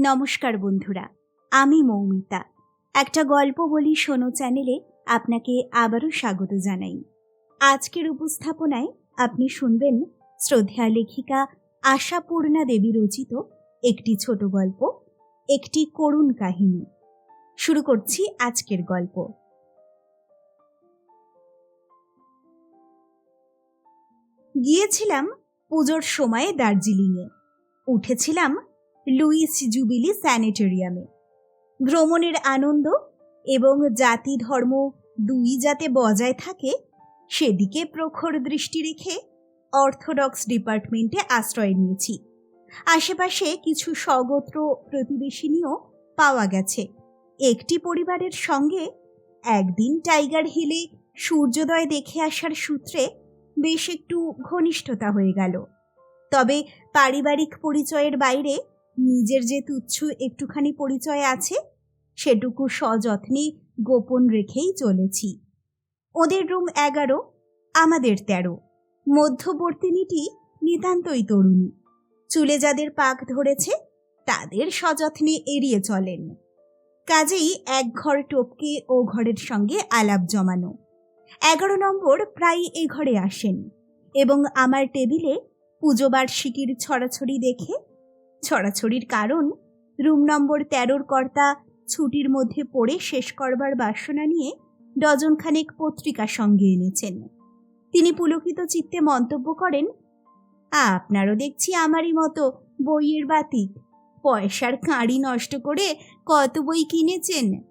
নমস্কার বন্ধুরা, আমি মৌমিতা। একটা গল্প বলি শোনো চ্যানেলে, আপনাকে আবারও স্বাগত জানাই। আজকের উপস্থাপনায় আপনি শুনবেন শ্রদ্ধেয়া লেখিকা আশাপূর্ণা দেবী রচিত একটি ছোট গল্প, একটি করুণ কাহিনী। শুরু করছি আজকের গল্প। গিয়েছিলাম পুজোর সময়ে দার্জিলিংয়ে। উঠেছিলাম লুইস জুবিলি স্যানিটেরিয়ামে। ভ্রমণের আনন্দ এবং জাতি ধর্ম দুই যাতে বজায় থাকে, সেদিকে প্রখর দৃষ্টি রেখে অর্থোডক্স ডিপার্টমেন্টে আশ্রয় নিয়েছি। আশেপাশে কিছু স্বগোত্র প্রতিবেশিনীও পাওয়া গেছে। একটি পরিবারের সঙ্গে একদিন টাইগার হিলে সূর্যোদয় দেখে আসার সূত্রে বেশ একটু ঘনিষ্ঠতা হয়ে গেল। তবে পারিবারিক পরিচয়ের বাইরে নিজের যে তুচ্ছ একটুখানি পরিচয় আছে, সেটুকু সযত্নে গোপন রেখেই চলেছি। ওদের রুম এগারো, আমাদের তেরো। মধ্যবর্তিনীটি নিতান্তই তরুণী। চুলে যাদের পাক ধরেছে, তাদের সযত্নে এড়িয়ে চলেন। কাজেই এক ঘর টপকে ও ঘরের সঙ্গে আলাপ জমানো। এগারো নম্বর প্রায় এ ঘরে আসেন এবং আমার টেবিলে পুজো বার্ষিকীর ছড়াছড়ি দেখে ছড়াছড়ির কারণ, রুম নম্বর তেরোর কর্তা ছুটির মধ্যে পড়ে শেষ করবার বাসনা নিয়ে ডজনখানেক পত্রিকা সঙ্গে এনেছেন। তিনি পুলকিত চিত্তে মন্তব্য করেন আপনারও দেখছি আমারই মতো বইয়ের বাতিক। পয়সার কাঁড়ি নষ্ট করে কত বই কিনেছেন।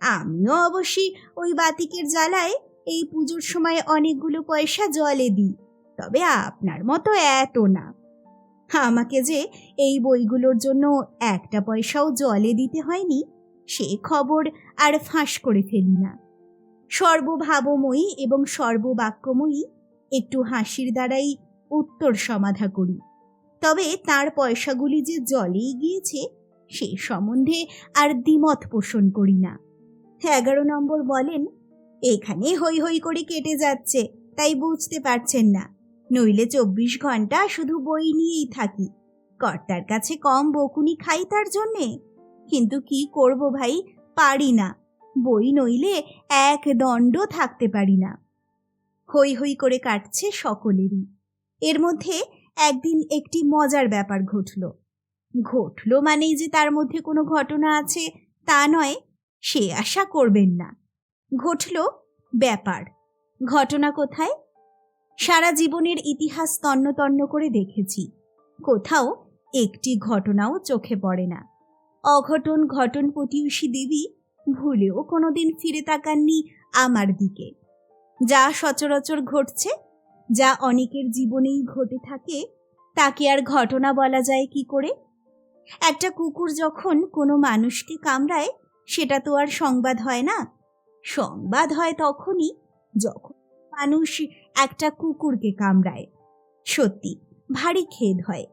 আমিও অবশ্যই ওই বাতিকের জ্বালায় এই পুজোর সময় অনেকগুলো পয়সা জলে দিই। তবে আপনার মতো এত না। আমাকে যে এই বইগুলোর জন্য একটা পয়সাও জলে দিতে হয়নি, সে খবর আর ফাঁস করে ফেলি না। সর্বভাবময়ী এবং সর্ববাক্যময়ী একটু হাসির দ্বারাই উত্তর সমাধা করি। তবে তার পয়সাগুলি যে জলেই গিয়েছে, সে সম্বন্ধে আর দ্বিমত পোষণ করি না। এগারো নম্বর বলেন এখানে হই হই করে কেটে যাচ্ছে, তাই বুঝতে পারছেন না। নইলে চব্বিশ ঘণ্টা শুধু বই নিয়েই থাকি। কর্তার কাছে কম বকুনি খাই তার জন্যে। কিন্তু কি করব ভাই, পারি না। বই নইলে এক দণ্ড থাকতে পারি না। হই হই করে কাটছে সকলেরই। এর মধ্যে একদিন একটি মজার ব্যাপার ঘটল। ঘটল মানেই যে তার মধ্যে কোনো ঘটনা আছে, তা নয়, সে আশা করবেন না। ঘটল ব্যাপার। ঘটনা কোথায়? সারা জীবনের ইতিহাস তন্ন তন্ন করে দেখেছি। কোথাও একটি ঘটনাও চোখে পড়ে না। অঘটন ঘটন প্রতিউষী দেবী ভুলেও কোনোদিন ফিরে তাকাননি আমার দিকে। যা সচরাচর ঘটছে, যা অনেকের জীবনেই ঘটে থাকে, তাকে আর ঘটনা বলা যায় কি করে? একটা কুকুর যখন কোনো মানুষকে কামড়ায়, সেটা তো আর সংবাদ হয় না। সংবাদ হয় তখনই যখন মানুষ একটা কুকুরকে কামড়ায়। সত্যি, ভারী খেদ হয়।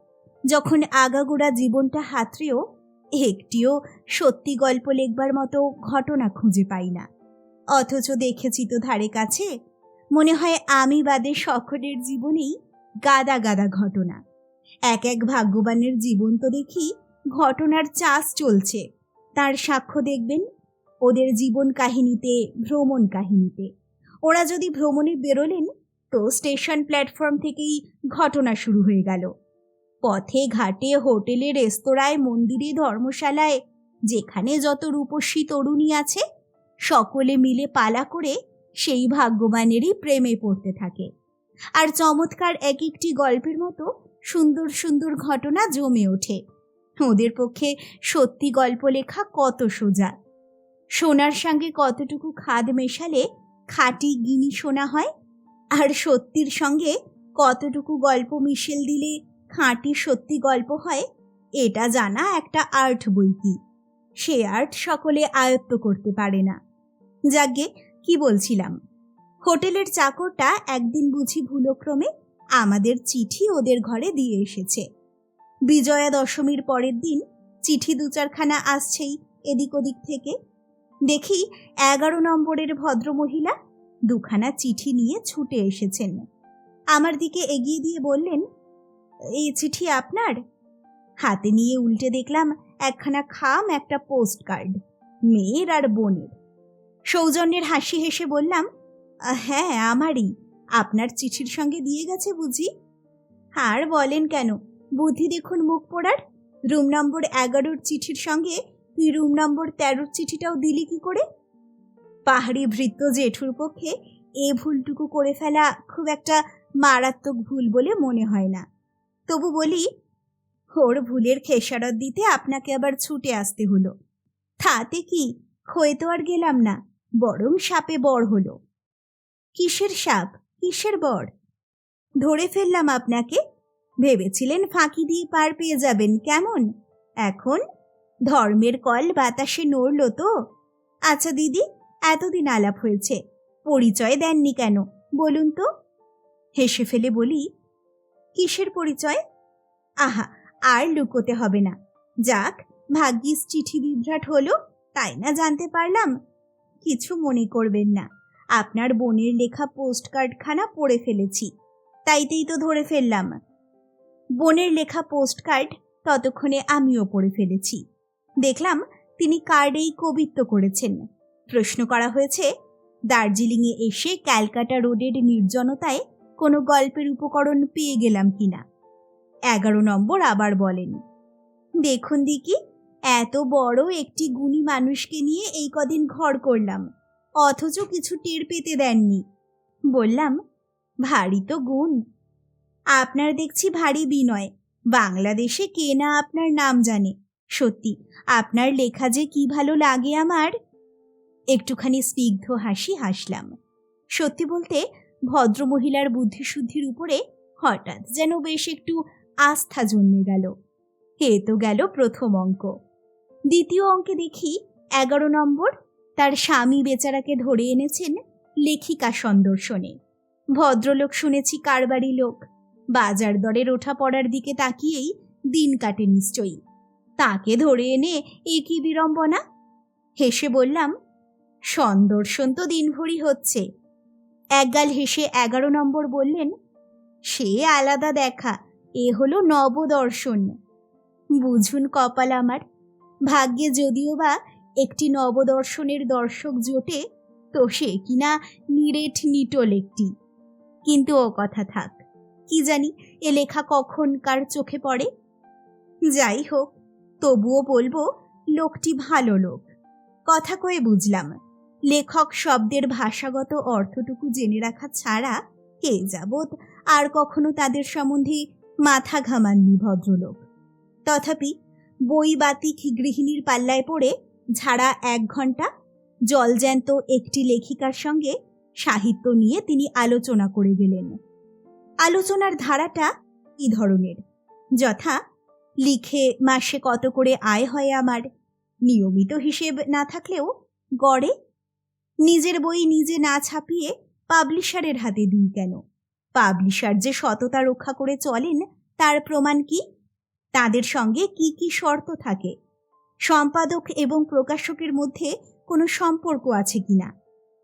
যখন আগাগোড়া জীবনটা হাতড়েও, একটিও সত্যি গল্প লেখবার মতো ঘটনা খুঁজে পাই না। অথচ দেখেছি তো ধারে কাছে, মনে হয় আমি বাদে সকলের জীবনেই গাদা গাদা ঘটনা। এক এক ভাগ্যবানের জীবন তো দেখি ঘটনার চাষ চলছে। তার সাক্ষ্য দেখবেন ওদের জীবন কাহিনীতে, ভ্রমণ কাহিনীতে। ওরা যদি ভ্রমণে বেরোলেন তো স্টেশন প্ল্যাটফর্ম থেকেই ঘটনা শুরু হয়ে গেল। পথে ঘাটে, হোটেলে, রেস্তোরাঁয়, মন্দিরে, ধর্মশালায়, যেখানে যত রূপসী তরুণী আছে, সকলে মিলে পালা করে সেই ভাগ্যবানেরই প্রেমে পড়তে থাকে। আর চমৎকার এক একটি গল্পের মতো সুন্দর সুন্দর ঘটনা জমে ওঠে। ওদের পক্ষে সত্যি গল্প লেখা কত সোজা। সোনার সঙ্গে কতটুকু খাদ মেশালে খাঁটি গিনি শোনা হয় আর সত্যির সঙ্গে কতটুকু গল্প মিশেল দিলে খাঁটি সত্যি গল্প হয়, এটা জানা একটা আর্ট বই কি সে আর্ট সকলে আয়ত্ত করতে পারে না। যাকে কি বলছিলাম? হোটেলের চাকরটা একদিন বুঝি ভুলক্রমে আমাদের চিঠি ওদের ঘরে দিয়ে এসেছে। বিজয়া দশমীর পরের দিন চিঠি দু চারখানা আসছেই এদিক ওদিক থেকে। দেখি এগারো নম্বরের ভদ্রমহিলা দুখানা চিঠি নিয়ে ছুটে এসেছেন। আমার দিকে এগিয়ে দিয়ে বললেন এই চিঠি আপনার? হাতে নিয়ে উল্টে দেখলাম একখানা খাম, একটা পোস্ট কার্ড মেয়ের আর বোনের। সৌজন্যের হাসি হেসে বললাম হ্যাঁ আমারই। আপনার চিঠির সঙ্গে দিয়ে গেছে বুঝি? আর বলেন কেন? বুদ্ধি দেখুন মুখ পোড়ার। রুম নম্বর এগারোর চিঠির সঙ্গে তুই রুম নম্বর তেরোর চিঠিটাও দিলি কি করে? পাহাড়ি ভৃত্য জেঠুর পক্ষে এ ভুলটুকু করে ফেলা খুব একটা মারাত্মক ভুল বলে মনে হয় না। তবু বলি, ওর ভুলের খেসারত দিতে আপনাকে আবার ছুটে আসতে হলো। তাতে কি ক্ষয়ে তো আর গেলাম না, বরং সাপে বড় হলো। কিসের সাপ? কিসের বর? ধরে ফেললাম আপনাকে। ভেবেছিলেন ফাঁকি দিয়ে পার পেয়ে যাবেন, কেমন? এখন ধর্মের কল বাতাসে নড়ল তো। আচ্ছা দিদি এতদিন আলাপ হয়েছে, পরিচয় দেননি কেন? বলুন তো। হেসে ফেলে বলি, কিসের পরিচয়? আহা, আর লুকোতে হবে না। যাক, ভাগ্যিস চিঠি বিভ্রাট হলো, তাই না জানতে পারলাম? কিছু মনে করবেন না। আপনার বোনের লেখা পোস্ট কার্ডখানা পড়ে ফেলেছি, তাইতেই তো ধরে ফেললাম। বোনের লেখা পোস্ট কার্ড ততক্ষণে আমিও পড়ে ফেলেছি। দেখলাম তিনি কার্ডেই কবিত্ব করেছেন। প্রশ্ন করা হয়েছে, দার্জিলিংয়ে এসে ক্যালকাটা রোডের নির্জনতায় কোনো গল্পের উপকরণ পেয়ে গেলাম কিনা এগারো নম্বর আবার বলেন, দেখুন দিকি, এত বড় একটি গুণী মানুষকে নিয়ে এই কদিন ঘর করলাম, অথচ কিছু টের পেতে দেননি। বললাম, ভারী তো গুণ। আপনার দেখছি ভারী বিনয়, বাংলাদেশে কে না আপনার নাম জানে? সত্যি, আপনার লেখা যে কি ভালো লাগে আমার একটুখানি স্নিগ্ধ হাসি হাসলাম। সত্যি বলতে, ভদ্রমহিলার বুদ্ধিশুদ্ধির উপরে হঠাৎ যেন বেশ একটু আস্থা জন্মে গেল। এ তো গেল প্রথম অঙ্ক। দ্বিতীয় অঙ্কে দেখি এগারো নম্বর, তার স্বামী বেচারাকে ধরে এনেছেন লেখিকা সন্দর্শনে। ভদ্রলোক শুনেছি কারবারি লোক। বাজার দরের ওঠা পড়ার দিকে তাকিয়েই দিন কাটে নিশ্চয়ই। তাকে ধরে এনে এ কি বিড়ম্বনা? হেসে বললাম সন্দর্শন তো দিনভরই হচ্ছে। একগাল হেসে এগারো নম্বর বললেন, সে আলাদা দেখা, এ হলো নবদর্শন। বুঝুন কপাল আমার, ভাগ্যে যদিও বা একটি নবদর্শনের দর্শক জোটে, তো সে কিনা নিরেট নিটোল একটি। কিন্তু ও কথা থাক, কি জানি এ লেখা কখন কার চোখে পড়ে? যাই হোক, তবুও বলব, লোকটি ভালো লোক। কথা কয়ে বুঝলাম। লেখক শব্দের ভাষাগত অর্থটুকু জেনে রাখা ছাড়া কে যাবৎ আর কখনো তাদের সম্বন্ধে মাথা ঘামাননি ভদ্রলোক। তথাপি বই বাতিক গৃহিণীর পাল্লায় পড়ে ঝাড়া এক ঘণ্টা জলজ্যান্ত একটি লেখিকার সঙ্গে সাহিত্য নিয়ে তিনি আলোচনা করে গেলেন। আলোচনার ধারাটা কি ধরনের? যথা লিখে মাসে কত করে আয় হয় আমার? নিয়মিত হিসেব না থাকলেও গড়ে নিজের বই নিজে না ছাপিয়ে পাবলিশারের হাতে দিই কেন? পাবলিশার যে সততা রক্ষা করে চলেন, তার প্রমাণ কি? তাদের সঙ্গে কি কি শর্ত থাকে? সম্পাদক এবং প্রকাশকের মধ্যে কোনো সম্পর্ক আছে কিনা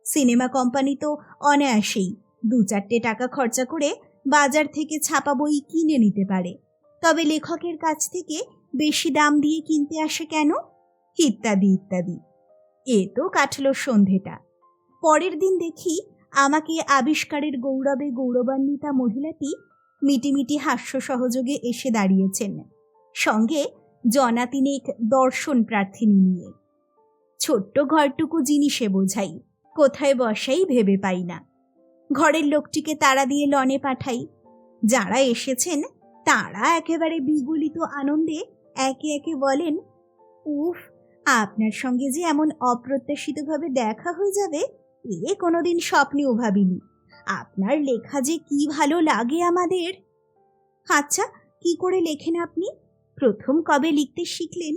সিনেমা কোম্পানি তো অনায়াসেই দু চারটে টাকা খরচা করে বাজার থেকে ছাপা বই কিনে নিতে পারে। তবে লেখকের কাছ থেকে বেশি দাম দিয়ে কিনতে আসে কেন? ইত্যাদি ইত্যাদি। এ তো কাটল সন্ধেটা। পরের দিন দেখি আমাকে আবিষ্কারের গৌরবে গৌরবান্বিতা মহিলাটি মিটিমিটি হাস্য সহযোগে এসে দাঁড়িয়েছেন। সঙ্গে জনা তিনেক দর্শন প্রার্থিনী নিয়ে। ছোট্ট ঘরটুকু জিনিসে বোঝাই, কোথায় বসাই ভেবে পাই না। ঘরের লোকটিকে তাড়া দিয়ে লনে পাঠাই, যারা এসেছেন তারা একেবারে বিগলিত আনন্দে একে একে বলেন, উফ, আপনার সঙ্গে যে এমন অপ্রত্যাশিতভাবে দেখা হয়ে যাবে এ কোনোদিন স্বপ্নেও ভাবিনি। আপনার লেখা যে কি ভালো লাগে আমাদের। আচ্ছা কি করে লেখেন আপনি? প্রথম কবে লিখতে শিখলেন?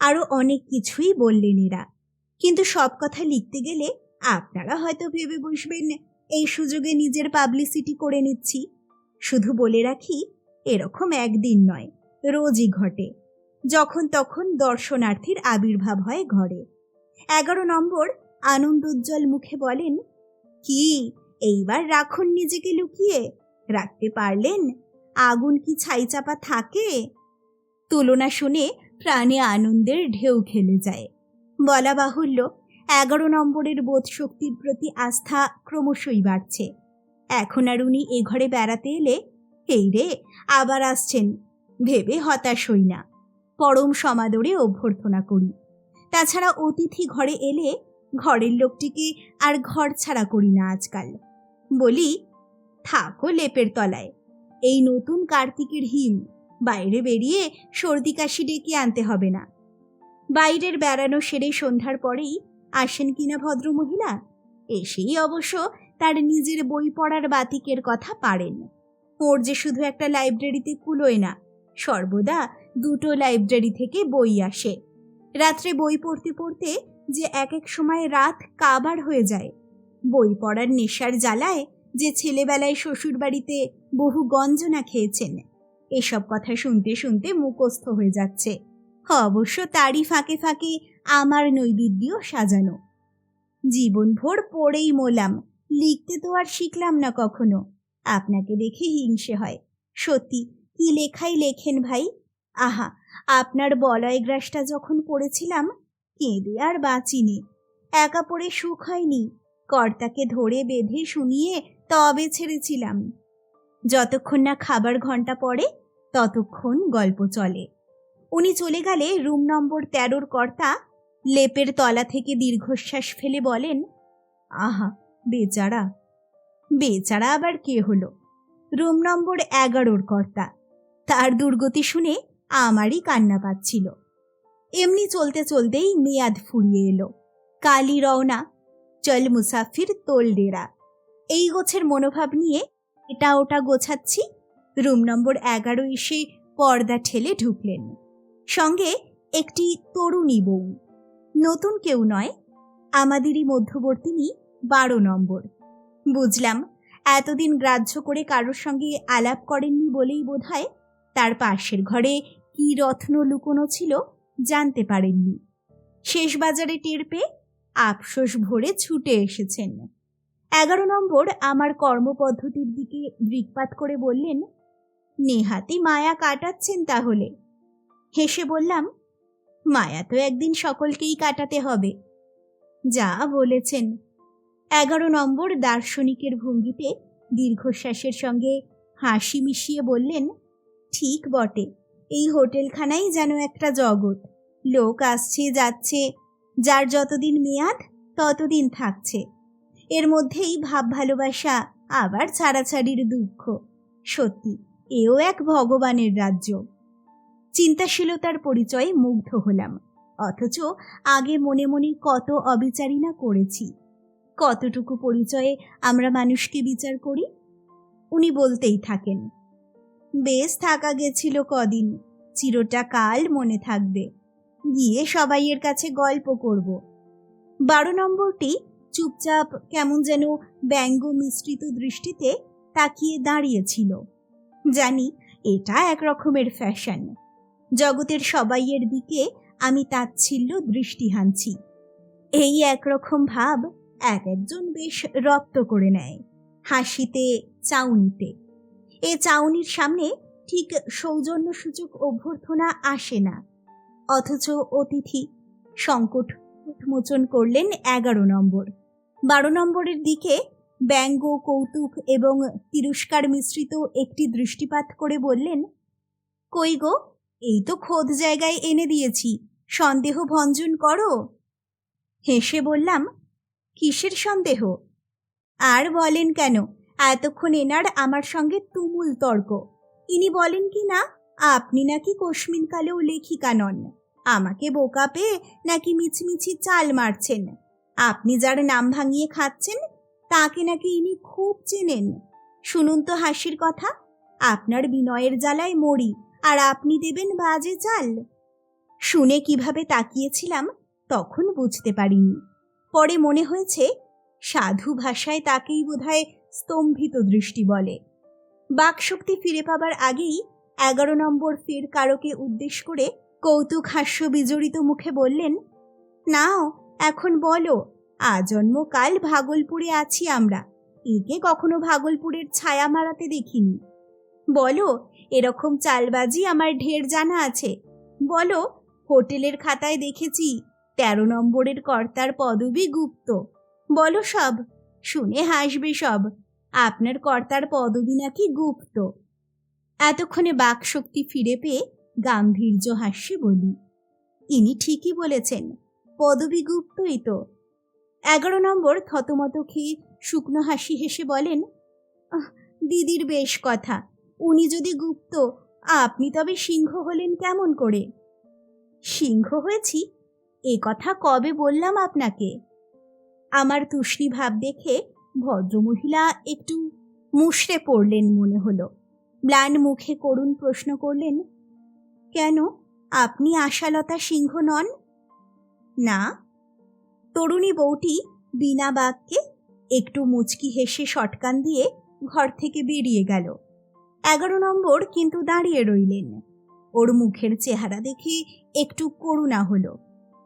আরও অনেক কিছুই বললেন এরা। কিন্তু সব কথা লিখতে গেলে আপনারা হয়তো ভেবে বসবেন, এই সুযোগে নিজের পাবলিসিটি করে নিচ্ছি। শুধু বলে রাখি, এরকম একদিন নয়, রোজই ঘটে। যখন তখন দর্শনার্থীর আবির্ভাব হয় ঘরে। এগারো নম্বর আনন্দোজ্জ্বল মুখে বলেন, কি, এইবার রাখুন নিজেকে লুকিয়ে। রাখতে পারলেন? আগুন কি ছাই চাপা থাকে? তুলনা শুনে প্রাণে আনন্দের ঢেউ খেলে যায়। বলা বাহুল্য, এগারো নম্বরের বোধ শক্তির প্রতি আস্থা ক্রমশই বাড়ছে। এখন আর উনি এ ঘরে বেড়াতে এলে, এই রে, আবার আসছেন। ভেবে হতাশ হই না। পরম সমাদরে অভ্যর্থনা করি। তাছাড়া অতিথি ঘরে এলে ঘরের লোকটিকে আর ঘর ছাড়া করি না আজকাল। বলি, থাকো লেপের তলায়। এই নতুন কার্তিকের হিম, বাইরে বেরিয়ে সর্দি কাশি ডেকে আনতে হবে না। বাইরের বেড়ানো সেরে সন্ধ্যার পরেই আসেন কিনা ভদ্রমহিলা? এসেই অবশ্য তার নিজের বই পড়ার বাতিকের কথা পারেন। ওর যে শুধু একটা লাইব্রেরিতে কুলোয় না, সর্বদা দুটো লাইব্রেরি থেকে বই আসে। রাত্রে বই পড়তে পড়তে যে এক এক সময় রাত কাবার হয়ে যায়। বই পড়ার নেশার জ্বালায় যে ছেলেবেলায় শ্বশুরবাড়িতে বহু গঞ্জনা খেয়েছেন। এসব কথা শুনতে শুনতে মুখস্থ হয়ে যাচ্ছে। অবশ্য তারই ফাঁকে ফাঁকে আমার নৈবেদ্য সাজানো। জীবনভর পড়েই মোলাম, লিখতে তো আর শিখলাম না কখনো। আপনাকে দেখে হিংসে হয়। সত্যি, কি লেখাই লেখেন ভাই? আহা, আপনার বলয় গ্রাসটা যখন পড়েছিলাম কেঁদে আর বাঁচিনি। একা পড়ে সুখ হয়নি। কর্তাকে ধরে বেঁধে শুনিয়ে তবে ছেড়েছিলাম। যতক্ষণ না খাবার ঘণ্টা পড়ে, ততক্ষণ গল্প চলে। উনি চলে গেলে রুম নম্বর তেরোর কর্তা লেপের তলা থেকে দীর্ঘশ্বাস ফেলে বলেন, আহা, বেচারা। বেচারা আবার কে হলো? রুম নম্বর এগারোর কর্তা। তার দুর্গতি শুনে আমারই কান্না পাচ্ছিল। এমনি চলতে চলতেই মেয়াদ ফুরিয়ে এলো। কালি রওনা। চল মুসাফির তোল ডেরা। এই গোছের মনোভাব নিয়ে এটা ওটা গোছাচ্ছি। রুম নম্বর এগারো এসে পর্দা ঠেলে ঢুকলেন। সঙ্গে একটি তরুণী বউ। নতুন কেউ নয়, আমাদেরই মধ্যবর্তিনী বারো নম্বর। বুঝলাম, এতদিন গ্রাহ্য করে কারোর সঙ্গে আলাপ করেননি বলেই বোধহয় তার পাশের ঘরে কি রত্ন লুকোনো ছিল, জানতে পারেননি। শেষ বাজারে টের পেয়ে আফসোস ভরে ছুটে এসেছেন। এগারো নম্বর আমার কর্মপদ্ধতির দিকে দৃকপাত করে বললেন, নেহাতি মায়া কাটাচ্ছেন তাহলে। হেসে বললাম, মায়া তো একদিন সকলকেই কাটাতে হবে। যা বলেছেন। এগারো নম্বর দার্শনিকের ভঙ্গিতে দীর্ঘশ্বাসের সঙ্গে হাসি মিশিয়ে বললেন, ঠিক বটে। এই হোটেলখানাই যেন একটা জগৎ। লোক আসছে, যাচ্ছে, যার যতদিন মেয়াদ, ততদিন থাকছে। এর মধ্যেই ভাব ভালোবাসা, আবার ছাড়াছাড়ির দুঃখ। সত্যি, এও এক ভগবানের রাজ্য। চিন্তাশীলতার পরিচয়ে মুগ্ধ হলাম। অথচ আগে মনে মনে কত অবিচারী না করেছি। কতটুকু পরিচয়ে আমরা মানুষকে বিচার করি? উনি বলতেই থাকেন বেশ থাকা গেছিল কদিন। চিরটা কাল মনে থাকবে। গিয়ে সবাইয়ের কাছে গল্প করব। বারো নম্বরটি চুপচাপ কেমন যেন ব্যঙ্গ মিশ্রিত দৃষ্টিতে তাকিয়ে দাঁড়িয়েছিল। জানি এটা এক রকমের ফ্যাশন। জগতের সবাইয়ের দিকে আমি তাচ্ছিল্য দৃষ্টি হানছি। এই একরকম ভাব এক একজন বেশ রপ্ত করে নেয়। হাসিতে, চাউনিতে। এ চাউনির সামনে ঠিক সৌজন্য সৌজন্যসূচক অভ্যর্থনা আসে না। অথচ অতিথি সংকট উন্মোচন করলেন এগারো নম্বর। বারো নম্বরের দিকে ব্যঙ্গ, কৌতুক এবং তিরস্কার মিশ্রিত একটি দৃষ্টিপাত করে বললেন, কই গো, এই তো খোদ জায়গায় এনে দিয়েছি, সন্দেহ ভঞ্জন করো? হেসে বললাম, কিসের সন্দেহ? আর বলেন কেন? এতক্ষণ এনার আমার সঙ্গে তুমুল তর্ক। ইনি বলেন কি না, আপনি নাকি কালেও লেখিকা নন। আমাকে বোকা পেয়ে নাকি মিছমিছি চাল মারছেন। আপনি যার নাম ভাঙিয়ে খাচ্ছেন, তাকে নাকি ইনি খুব চেনেন। শুনুন তো হাসির কথা, আপনার বিনয়ের জ্বালায় মরি, আর আপনি দেবেন বাজে চাল। শুনে কীভাবে তাকিয়েছিলাম, তখন বুঝতে পারিনি। পরে মনে হয়েছে, সাধু ভাষায় তাকেই বোধহয় স্তম্ভিত দৃষ্টি বলে। বাকশক্তি ফিরে পাবার আগেই এগারো নম্বর ফের কারোকে উদ্দেশ্য করে কৌতুক হাস্য বিজড়িত মুখে বললেন, নাও, এখন বলো আজন্মকাল ভাগলপুরে আছি আমরা। একে কখনো ভাগলপুরের ছায়া মারাতে দেখিনি। বলো, এরকম চালবাজি আমার ঢের জানা আছে। বলো, হোটেলের খাতায় দেখেছি, তেরো নম্বরের কর্তার পদবি গুপ্ত। বলো সব, শুনে হাসবে সব। আপনার কর্তার পদবি নাকি গুপ্ত। এতক্ষণে বাকশক্তি ফিরে পেয়ে গাম্ভীর্য হাস্যে বলি, ইনি ঠিকই বলেছেন, পদবী গুপ্তই তো। এগারো নম্বর থতমত খেয়ে শুকনো হাসি হেসে বলেন দিদির বেশ কথা, উনি যদি গুপ্ত, আপনি তবে সিংহ হলেন কেমন করে? সিংহ হয়েছি? এ কথা কবে বললাম আপনাকে? আমার তুষ্ণি ভাব দেখে ভদ্রমহিলা একটু মুষড়ে পড়লেন মনে হলো। ম্লান মুখে করুণ প্রশ্ন করলেন, কেন? আপনি আশালতা সিংহ নন? না। তরুণী বউটি বিনা বাক্যে একটু মুচকি হেসে শটকান দিয়ে ঘর থেকে বেরিয়ে গেল। এগারো নম্বর কিন্তু দাঁড়িয়ে রইলেন। ওর মুখের চেহারা দেখে একটু করুণা হলো।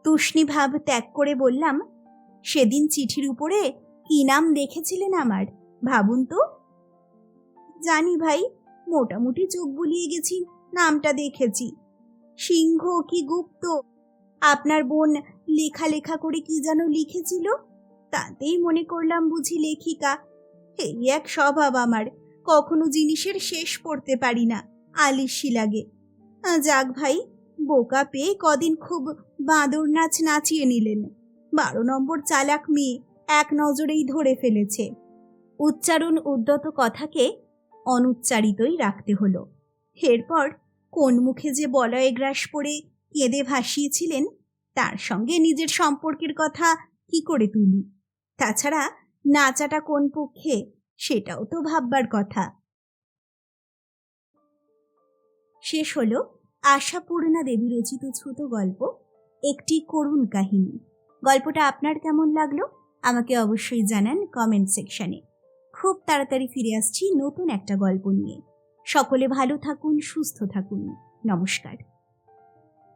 তুষ্ণি ভাব ত্যাগ করে বললাম, সেদিন চিঠির উপরে কি নাম দেখেছিলেন আমার, ভাবুন তো। জানি ভাই, মোটামুটি চোখ বুলিয়ে গেছি, নামটা দেখেছি। সিংহ কি গুপ্ত? আপনার বোন লেখা লেখা করে কি যেন লিখেছিল? তাতেই মনে করলাম বুঝি লেখিকা। এই এক স্বভাব আমার, কখনো জিনিসের শেষ পড়তে পারি না, আলিসি লাগে। যাক ভাই, বোকা পেয়ে কদিন খুব বাঁদর নাচ নাচিয়ে নিলেন। বারো নম্বর চালাক মেয়ে। এক নজরেই ধরে ফেলেছে। উচ্চারণ উদ্যত কথাকে অনুচ্চারিতই রাখতে হলো। এরপর কোন মুখে যে বলয়ে গ্রাস পড়ে, কেঁদে ভাসিয়েছিলেন, তার সঙ্গে নিজের সম্পর্কের কথা কি করে তুলি? তাছাড়া নাচাটা কোন পক্ষে, সেটাও তো ভাববার কথা। শেষ হল আশাপূর্ণা দেবী রচিত ছোট গল্প, একটি করুণ কাহিনী। গল্পটা আপনার কেমন লাগল? আমাকে অবশ্যই জানান কমেন্ট সেকশনে খুব তাড়াতাড়ি ফিরে আসছি নতুন একটা গল্প নিয়ে। সকলে ভালো থাকুন, সুস্থ থাকুন। নমস্কার।